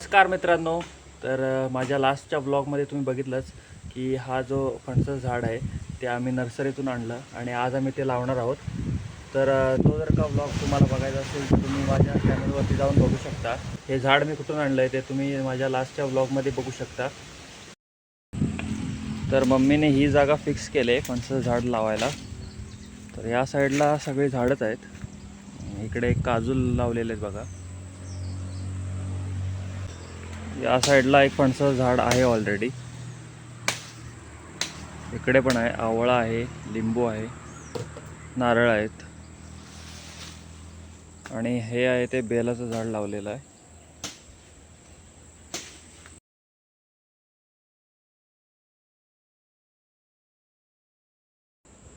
नमस्कार मित्रांनो. तर माझ्या लास्टच्या ब्लॉगमध्ये तुम्ही बघितलंच की हा जो फणसाचं झाड आहे ते आम्ही नर्सरीतून आणलं आणि आज आम्ही ते लावणार आहोत. तर तो जर का ब्लॉग तुम्हाला बघायचा असेल तर तुम्ही माझ्या चॅनलवरती जाऊन बघू शकता. हे झाड मी कुठून आणलं आहे ते तुम्ही माझ्या लास्टच्या ब्लॉगमध्ये बघू शकता. तर मम्मीने ही जागा फिक्स केली आहे फणसाचं झाड लावायला. तर या साईडला सगळी झाडच आहेत. इकडे काजूल लावलेले आहेत बघा. या साईडला एक फणसाचं झाड आहे ऑलरेडी इकडे पण आहे आवळा आहे लिंबू आहे नारळ आहेत. आणि हे आहे ते बेलाचं झाड लावलेलं आहे.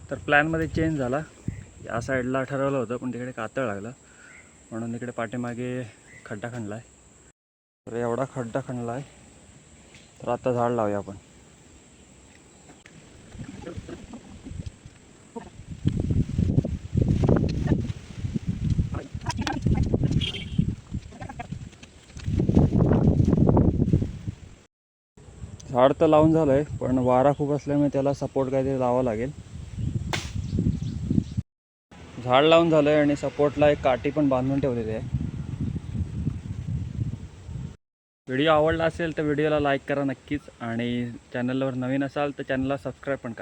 तर प्लॅनमध्ये चेंज झाला. या साईडला ठरवलं होतं पण तिकडे कातळ लागलं. म्हणून इकडे पाठीमागे खड्डा खणला आहे तर एवढा खड्डा खणला आहे तर आता झाड लावूया आपण. झाड तर लावून झालं आहे पण वारा खूप असल्यामुळे त्याला सपोर्ट काहीतरी लावा लागेल. झाड लावून झालं आहे आणि सपोर्टला एक काठी पण बांधून ठेवलेली आहे. व्हिडिओ आवडला असेल तर व्हिडिओला लाईक करा नक्कीच आणि चॅनलवर नवीन असाल तर चॅनलला सबस्क्राईब पण करा.